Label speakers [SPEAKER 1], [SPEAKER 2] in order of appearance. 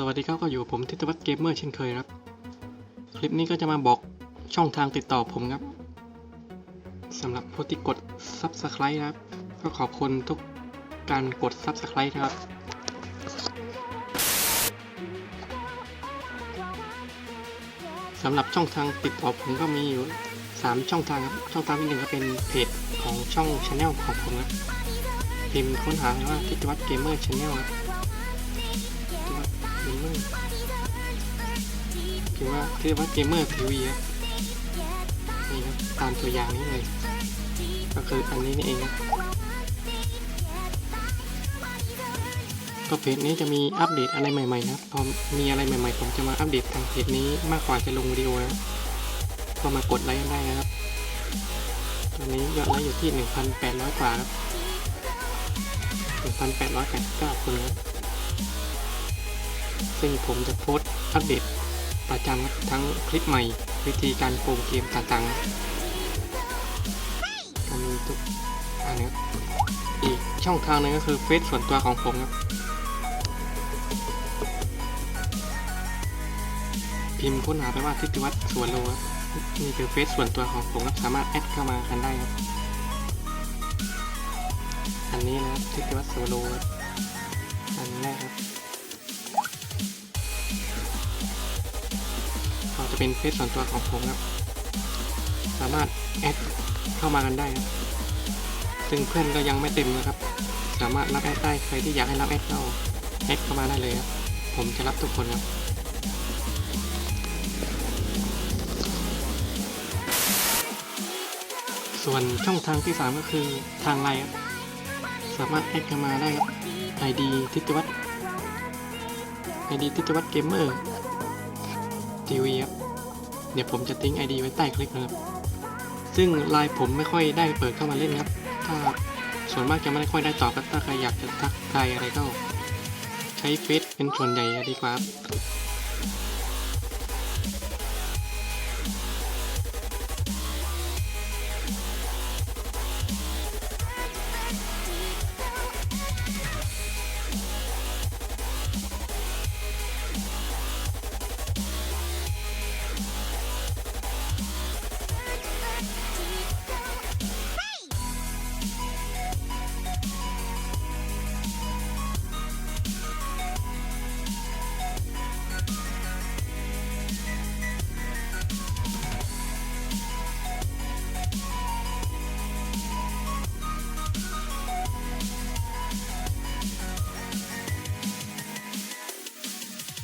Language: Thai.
[SPEAKER 1] สวัสดีครับก็อยู่กับผมทิตวัฒน์เกมเมอร์เช่นเคยครับ คลิปนี้ก็จะมาบอกช่องทางติดต่อผมครับสำหรับผู้ที่กด Subscribe นะครับ ก็ขอบคุณทุกการกด Subscribe นะครับ สำหรับช่องทางติดต่อผมก็มีอยู่ 3 ช่องทางครับ ช่องทางที่หนึ่งก็เป็นเพจของช่อง Channel ของผมครับพิมพ์ค้นหาว่าทิตวัฒน์เกมเมอร์ Channel ครับ ทิตวัฒน์เกมเร์คือว่าทิตวัฒน์เกมเมอร์ทีวีครับนี่ครับตามตัวอย่างนี้เลย ก็คืออันนี้นี่เองครับก็เพจนี้จะมีอัปเดตอะไรใหม่ๆนะครับพอมีอะไรใหม่ๆ ผมจะมาอัปเดตทางเพจนี้มากกว่าจะลงวิดีโอนะก็มากดไลค์กันได้นะครับ ตอนนี้ยอดไลค์อยู่ที่ 1,800 กว่าครับ1,889คนนะครับซึ่งผมจะโพสต์อัปเดต ประจำครับทั้งคลิปใหม่วิธีการโกงเกมต่างๆก็มีทุกอันนะครับอีกช่องทางหนึงก็คือเฟซส่วนตัวของผมครับพิมพ์ค้นหาไปว่าทิติวัฒน์สวนโลครับนี่คือเฟซส่วนตัวของผมครับสามารถแอดเข้ามากันได้ครับ อันนี้นะครับทิติวัฒน์สวนโลครับอันแรกครับ เป็นเฟซส่วนตัวของผมครับสามารถแอดเข้ามากันได้ครับซึ่งเพื่อนก็ยังไม่เต็มนะครับ สามารถรับแอดได้ใครที่อยากให้รับแอดเข้าแอดเข้ามาได้เลยครับผมจะรับทุกคนครับส่วนช่องทางที่ 3 ก็คือทางไลน์ครับสามารถแอดเข้ามาได้ครับ ID ทิตวัฒน์ ID ทิตวัฒน์เกมเมอร์ทีวีครับ เดี๋ยวผมจะทิ้ง ID ไว้ใต้คลิปนะครับ ซึ่งไลน์ผมไม่ค่อยได้เปิดเข้ามาเล่นครับ ถ้าส่วนมากจะไม่ได้ค่อยได้ตอบครับถ้าใครอยากจะทักทายอะไรก็ ใช้เฟซเป็นส่วนใหญ่ดีกว่าครับ